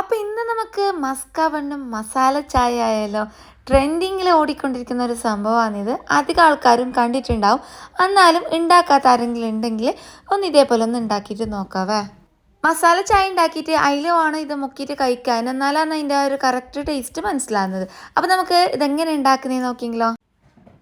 അപ്പോൾ ഇന്ന് നമുക്ക് മസ്ക വണ്ണും മസാല ചായ ആയാലോ ട്രെൻഡിങ്ങിൽ ഓടിക്കൊണ്ടിരിക്കുന്ന ഒരു സംഭവമാണിത് അധികം ആൾക്കാരും കണ്ടിട്ടുണ്ടാവും. എന്നാലും ഉണ്ടാക്കാത്ത ആരെങ്കിലും ഉണ്ടെങ്കിൽ ഒന്ന് ഇതേപോലെ ഒന്ന് ഉണ്ടാക്കിയിട്ട് നോക്കാവേ. മസാല ചായ ഉണ്ടാക്കിയിട്ട് അതിലുമാണ് ഇത് മുക്കിയിട്ട് കഴിക്കാൻ? എന്നാലാണ് അതിന്റെ ആ ഒരു കറക്റ്റ് ടേസ്റ്റ് മനസ്സിലാകുന്നത് അപ്പോൾ നമുക്ക് ഇതെങ്ങനെ ഉണ്ടാക്കുന്നതെന്ന് നോക്കിയെങ്കിലോ?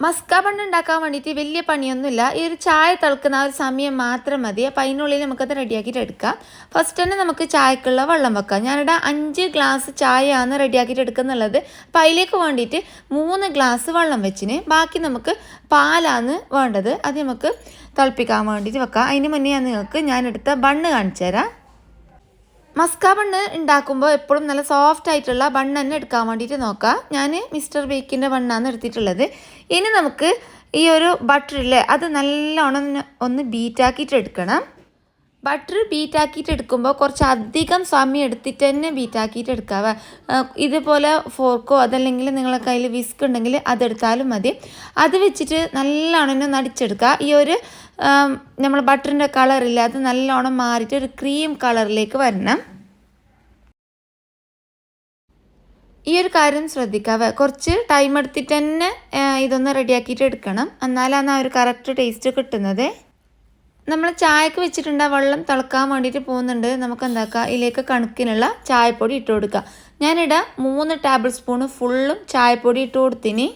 മസ്ക ബണ്ണ് ഉണ്ടാക്കാൻ വേണ്ടിയിട്ട് വലിയ പണിയൊന്നുമില്ല. ഈ ഒരു ചായ തിളക്കുന്ന ഒരു സമയം മാത്രം മതി. അപ്പോൾ അതിനുള്ളിൽ നമുക്കത് റെഡിയാക്കിയിട്ട് എടുക്കാം. ഫസ്റ്റ് തന്നെ നമുക്ക് ചായക്കുള്ള വെള്ളം വെക്കാം. ഞാനിവിടെ അഞ്ച് ഗ്ലാസ് ചായയാണ് റെഡിയാക്കിയിട്ട് എടുക്കുന്നുള്ളത്. അപ്പോൾ അതിലേക്ക് വേണ്ടിയിട്ട് മൂന്ന് ഗ്ലാസ് വെള്ളം വെച്ചിന്. ബാക്കി നമുക്ക് പാലാണ് വേണ്ടത്. അത് നമുക്ക് തിളപ്പിക്കാൻ വേണ്ടിയിട്ട് വെക്കാം. അതിന് മുന്നേ ഞാൻ നിങ്ങൾക്ക് ഞാനെടുത്ത ബണ്ണ് കാണിച്ചു തരാം മസ്ക ബണ്ണ് ഉണ്ടാക്കുമ്പോൾ എപ്പോഴും നല്ല സോഫ്റ്റ് ആയിട്ടുള്ള ബണ്ണ് തന്നെ എടുക്കാൻ വേണ്ടിയിട്ട് നോക്കാം. ഞാൻ മിസ്റ്റർ ബേക്കിന്റെ ബണ്ണാണ് എടുത്തിട്ടുള്ളത്. ഇനി നമുക്ക് ഈ ഒരു ബട്ടർ ഇല്ലേ അത് നല്ലോണം ഒന്ന് ബീറ്റാക്കിയിട്ട് എടുക്കണം. ബട്ടർ ബീറ്റാക്കിയിട്ട് എടുക്കുമ്പോൾ കുറച്ച് അധികം സമയം എടുത്തിട്ട് തന്നെ ബീറ്റാക്കിയിട്ട് എടുക്കാവ. ഇതുപോലെ ഫോർക്കോ അതല്ലെങ്കിൽ നിങ്ങളെ കയ്യിൽ വിസ്ക് ഉണ്ടെങ്കിൽ അതെടുത്താലും മതി. അത് വെച്ചിട്ട് നല്ലോണം നടിച്ചെടുക്കുക ഈ ഒരു നമ്മൾ ബട്ടറിന്റെ കളറില്ല അത് നല്ലോണം മാറിയിട്ട് ഒരു ക്രീം കളറിലേക്ക് വരണം. ഈ ഒരു കാര്യം ശ്രദ്ധിക്കുക കുറച്ച് ടൈം എടുത്തിട്ട് തന്നെ ഇതൊന്ന് റെഡിയാക്കിയിട്ട് എടുക്കണം. എന്നാലാണ് ആ ഒരു കറക്റ്റ് ടേസ്റ്റ് കിട്ടുന്നത്. നമ്മൾ ചായക്ക് വെച്ചിട്ടുണ്ട്. വെള്ളം തിളക്കാൻ വേണ്ടിയിട്ട് പോകുന്നുണ്ട്. നമുക്ക് എന്താക്കാം? ഇതിലേക്ക് കണക്കിനുള്ള ചായപ്പൊടി ഇട്ട് കൊടുക്കുക ഞാനിടാം മൂന്ന് ടേബിൾ സ്പൂണ് ഫുള്ളും ചായപ്പൊടി ഇട്ട് കൊടുത്തിന്.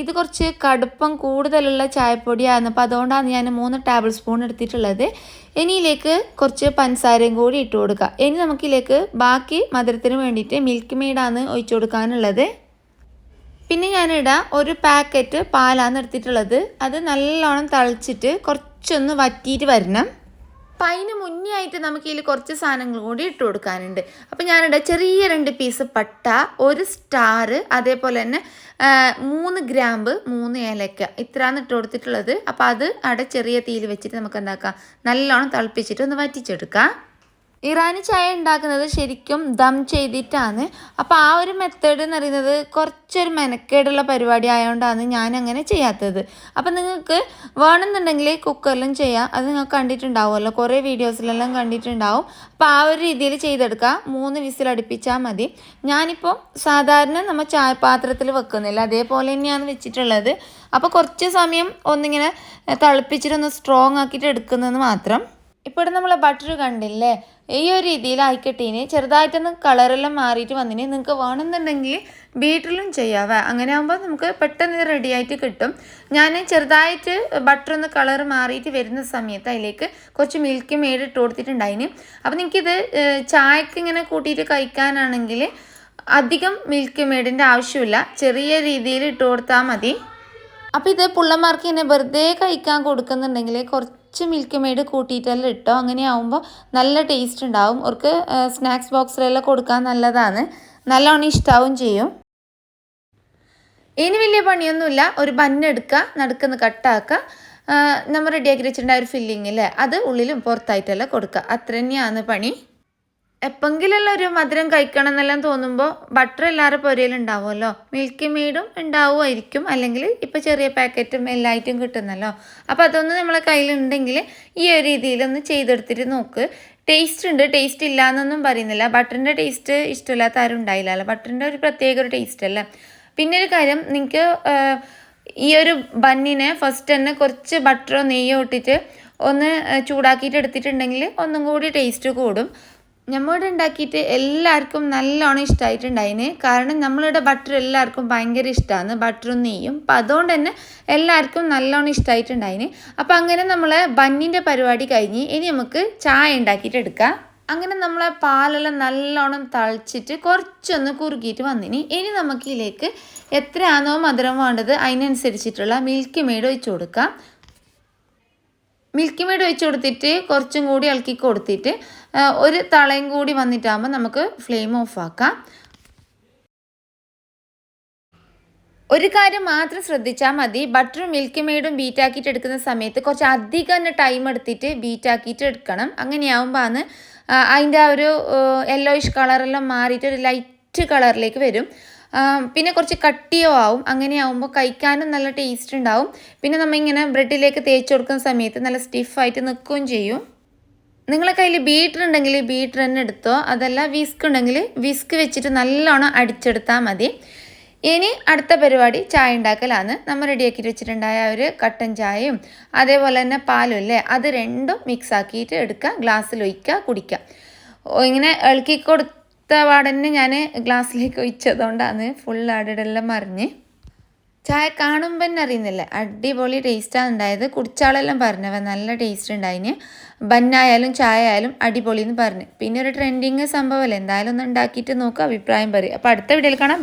ഇത് കുറച്ച് കടുപ്പം കൂടുതലുള്ള ചായപ്പൊടിയാണ്. അപ്പോൾ അതുകൊണ്ടാണ് ഞാൻ മൂന്ന് ടേബിൾ സ്പൂൺ എടുത്തിട്ടുള്ളത്. ഇനിയിലേക്ക് കുറച്ച് പഞ്ചസാരയും കൂടി ഇട്ട് കൊടുക്കുക. ഇനി നമുക്കിതിലേക്ക് ബാക്കി മധുരത്തിന് വേണ്ടിയിട്ട് മിൽക്ക് മെയ്ഡാണ് ഒഴിച്ചു കൊടുക്കാനുള്ളത്. പിന്നെ ഞാനിടാം ഒരു പാക്കറ്റ് പാലാണ് എടുത്തിട്ടുള്ളത്. അത് നല്ലോണം തളിച്ചിട്ട് കുറച്ചൊന്ന് വറ്റിയിട്ട് വരണം. അപ്പം അതിന് മുന്നേ ആയിട്ട് നമുക്ക് ഇതിൽ കുറച്ച് സാധനങ്ങൾ കൂടി ഇട്ട് കൊടുക്കാനുണ്ട്. അപ്പം ഞാനിവിടെ ചെറിയ രണ്ട് പീസ് പട്ട ഒരു സ്റ്റാർ അതേപോലെ തന്നെ മൂന്ന് ഗ്രാമ്പ് മൂന്ന് ഏലക്ക. ഇത്രയാണ് ഇട്ട് കൊടുത്തിട്ടുള്ളത്. അപ്പോൾ അത് അവിടെ ചെറിയ തീയിൽ വെച്ചിട്ട് നമുക്ക് എന്താക്കാം? നല്ലോണം തിളപ്പിച്ചിട്ട് ഒന്ന് വറ്റിച്ചെടുക്കാം. ഇറാനി ചായ ഉണ്ടാക്കുന്നത് ശരിക്കും ദം ചെയ്തിട്ടാണ്. അപ്പോൾ ആ ഒരു മെത്തേഡ് എന്ന് പറയുന്നത് കുറച്ചൊരു മെനക്കേടുള്ള പരിപാടി ആയതുകൊണ്ടാണ് ഞാൻ അങ്ങനെ ചെയ്യാത്തത്. അപ്പോൾ നിങ്ങൾക്ക് വേണമെന്നുണ്ടെങ്കിൽ കുക്കറിലും ചെയ്യാം. അത് നിങ്ങൾക്ക് കണ്ടിട്ടുണ്ടാവുമല്ലോ. കുറേ വീഡിയോസിലെല്ലാം കണ്ടിട്ടുണ്ടാവും. അപ്പോൾ ആ ഒരു രീതിയിൽ ചെയ്തെടുക്കുക മൂന്ന് വിസിൽ അടുപ്പിച്ചാൽ മതി. ഞാനിപ്പോൾ സാധാരണ നമ്മൾ ചായ പാത്രത്തിൽ വെക്കുന്നില്ല. അതേപോലെ തന്നെയാണ് വെച്ചിട്ടുള്ളത്. അപ്പോൾ കുറച്ച് സമയം ഒന്നിങ്ങനെ തിളപ്പിച്ചിട്ടൊന്ന് സ്ട്രോങ് ആക്കിയിട്ട് എടുക്കുന്നതെന്ന് മാത്രം. ഇപ്പോൾ നമ്മൾ ബട്ടർ കണ്ടില്ലേ? ഈ ഒരു രീതിയിൽ ആയിക്കട്ടീന് ചെറുതായിട്ടൊന്ന് കളറെല്ലാം മാറിയിട്ട് വന്നിന് നിങ്ങൾക്ക് വേണമെന്നുണ്ടെങ്കിൽ ബീറ്ററിലും ചെയ്യാവേ അങ്ങനെ ആകുമ്പോൾ നമുക്ക് പെട്ടെന്ന് റെഡി ആയിട്ട് കിട്ടും. ഞാൻ ചെറുതായിട്ട് ബട്ടർ ഒന്ന് കളർ മാറിയിട്ട് വരുന്ന സമയത്ത് അതിലേക്ക് കുറച്ച് മിൽക്ക് മെയ്ഡ് ഇട്ട് കൊടുത്തിട്ടുണ്ടായിന് അപ്പോൾ നിങ്ങൾക്കിത് ചായക്ക് ഇങ്ങനെ കൂട്ടിയിട്ട് കഴിക്കാനാണെങ്കിൽ അധികം മിൽക്ക് മേഡിന്റെ ആവശ്യമില്ല. ചെറിയ രീതിയിൽ ഇട്ട് കൊടുത്താൽ മതി. അപ്പോൾ ഇത് പുള്ളന്മാർക്ക് ഇങ്ങനെ വെറുതെ കഴിക്കാൻ കൊടുക്കുന്നുണ്ടെങ്കിൽ കുറച്ച് മിൽക്ക് മെയ്ഡ് കൂട്ടിയിട്ടെല്ലാം ഇട്ടോ? അങ്ങനെ ആവുമ്പോൾ നല്ല ടേസ്റ്റ് ഉണ്ടാവും. അവർക്ക് സ്നാക്സ് ബോക്സിലെല്ലാം കൊടുക്കാൻ നല്ലതാണ്. നല്ലോണം ഇഷ്ടാവും ചെയ്യും. ഇനി വലിയ പണിയൊന്നുമില്ല. ഒരു ബന്നെടുക്കുക നടുക്കുന്ന കട്ടാക്കുക നമ്മൾ റെഡിയാക്കി വെച്ചിട്ടുണ്ടായ ഒരു ഫില്ലിങ്ങിൽ അല്ലേ അത് ഉള്ളിലും പുറത്തായിട്ടെല്ലാം കൊടുക്കുക അത്ര തന്നെയാണ് പണി. എപ്പെങ്കിലെല്ലാം ഒരു മധുരം കഴിക്കണം എന്നെല്ലാം തോന്നുമ്പോൾ ബട്ടർ എല്ലാവരുടെ പൊരയിൽ ഉണ്ടാവുമല്ലോ മിൽക്കി മെയ്ഡും ഉണ്ടാവുമായിരിക്കും അല്ലെങ്കിൽ ഇപ്പോൾ ചെറിയ പാക്കറ്റും എല്ലായിട്ടും കിട്ടുന്നല്ലോ. അപ്പോൾ അതൊന്ന് നമ്മളെ കയ്യിലുണ്ടെങ്കിൽ ഈ ഒരു രീതിയിലൊന്ന് ചെയ്തെടുത്തിട്ട് നോക്ക്. ടേസ്റ്റ് ഉണ്ട് ടേസ്റ്റ് ഇല്ല എന്നൊന്നും പറയുന്നില്ല ബട്ടറിന്റെ ടേസ്റ്റ് ഇഷ്ടമില്ലാത്ത ആരും ഉണ്ടായില്ലല്ലോ ബട്ടറിന്റെ ഒരു പ്രത്യേക ഒരു ടേസ്റ്റ് അല്ല? പിന്നെ ഒരു കാര്യം നിങ്ങൾക്ക് ഈ ഒരു ബന്നിനെ ഫസ്റ്റ് തന്നെ കുറച്ച് ബട്ടറോ നെയ്യോ ഇട്ടിട്ട് ഒന്ന് ചൂടാക്കിയിട്ട് എടുത്തിട്ടുണ്ടെങ്കിൽ ഒന്നും കൂടി ടേസ്റ്റ് കൂടും. നമ്മളിവിടെ ഉണ്ടാക്കിയിട്ട് എല്ലാവർക്കും നല്ലോണം ഇഷ്ടമായിട്ടുണ്ടായിന് കാരണം നമ്മളിവിടെ ബട്ടർ എല്ലാവർക്കും ഭയങ്കര ഇഷ്ടമാണ് ബട്ടറും നെയ്യും. അപ്പം അതുകൊണ്ട് തന്നെ എല്ലാവർക്കും നല്ലോണം ഇഷ്ടമായിട്ടുണ്ടായിന് അപ്പം അങ്ങനെ നമ്മൾ ബന്നിന്റെ പരിപാടി കഴിഞ്ഞ് ഇനി നമുക്ക് ചായ ഉണ്ടാക്കിയിട്ട് എടുക്കാം. അങ്ങനെ നമ്മളെ പാലെല്ലാം നല്ലോണം തളിച്ചിട്ട് കുറച്ചൊന്ന് കുറുകിയിട്ട് വന്നിനി. ഇനി നമുക്ക് ഇതിലേക്ക് എത്രയാണോ മധുരം വേണ്ടത് അതിനനുസരിച്ചിട്ടുള്ള മിൽക്ക് മെയ്ഡ് ഒഴിച്ചു കൊടുക്കാം. മിൽക്ക് മെയ്ഡ് ഒഴിച്ച് കൊടുത്തിട്ട് കുറച്ചും കൂടി ഇളക്കി കൊടുത്തിട്ട് ഒരു തളയും കൂടി വന്നിട്ടാകുമ്പോൾ നമുക്ക് ഫ്ലെയിം ഓഫ് ആക്കാം. ഒരു കാര്യം മാത്രം ശ്രദ്ധിച്ചാൽ മതി. ബട്ടറും മിൽക്ക് മെയ്ഡും ബീറ്റാക്കിയിട്ട് എടുക്കുന്ന സമയത്ത് കുറച്ച് അധികം തന്നെ ടൈം എടുത്തിട്ട് ബീറ്റാക്കിയിട്ട് എടുക്കണം. അങ്ങനെയാവുമ്പോൾ ആണ് അതിന്റെ ആ ഒരു യെല്ലോയിഷ് കളറെല്ലാം മാറിയിട്ട് ഒരു ലൈറ്റ് കളറിലേക്ക് വരും. പിന്നെ കുറച്ച് കട്ടിയോ ആവും. അങ്ങനെ ആവുമ്പോൾ കഴിക്കാനും നല്ല ടേസ്റ്റ് ഉണ്ടാവും. പിന്നെ നമ്മളിങ്ങനെ ബ്രെഡിലേക്ക് തേച്ച് കൊടുക്കുന്ന സമയത്ത് നല്ല സ്റ്റിഫായിട്ട് നിൽക്കുകയും ചെയ്യും. നിങ്ങളെ കയ്യിൽ ബീറ്റർ ഉണ്ടെങ്കിൽ ബീറ്റർ തന്നെ എടുത്തോ? അതല്ല വിസ്ക് ഉണ്ടെങ്കിൽ വിസ്ക് വെച്ചിട്ട് നല്ലോണം അടിച്ചെടുത്താൽ മതി. ഇനി അടുത്ത പരിപാടി ചായ ഉണ്ടാക്കലാണ് നമ്മൾ റെഡിയാക്കിയിട്ട് വെച്ചിട്ടുണ്ടായ ഒരു കട്ടൻ ചായയും അതേപോലെ തന്നെ പാലും അല്ലേ? അത് രണ്ടും മിക്സ് ആക്കിയിട്ട് എടുക്കുക. ഗ്ലാസ്സിൽ ഒഴിക്കുക കുടിക്കുക. ഇങ്ങനെ ഇളക്കി കൊടുത്ത പാടന്നെ ഞാൻ ഗ്ലാസ്സിലേക്ക് ഒഴിച്ചതുകൊണ്ടാണ് ഫുൾ അടിടെല്ലാം മറിഞ്ഞ്. ചായ കാണുമ്പോൾ തന്നെ അറിയുന്നില്ല. അടിപൊളി ടേസ്റ്റാണ് ഉണ്ടായത്. കുടിച്ചാളെല്ലാം പറഞ്ഞവ നല്ല ടേസ്റ്റ് ഉണ്ടായിന്. ബന്നായാലും ചായ ആയാലും അടിപൊളി എന്ന് പറഞ്ഞു. പിന്നെ ഒരു ട്രെൻഡിങ് സംഭവമല്ലേ എന്തായാലും ഒന്ന് ഉണ്ടാക്കിയിട്ട് നോക്കുക അഭിപ്രായം പറയും. അപ്പോൾ അടുത്ത വീഡിയോയിൽ കാണാം.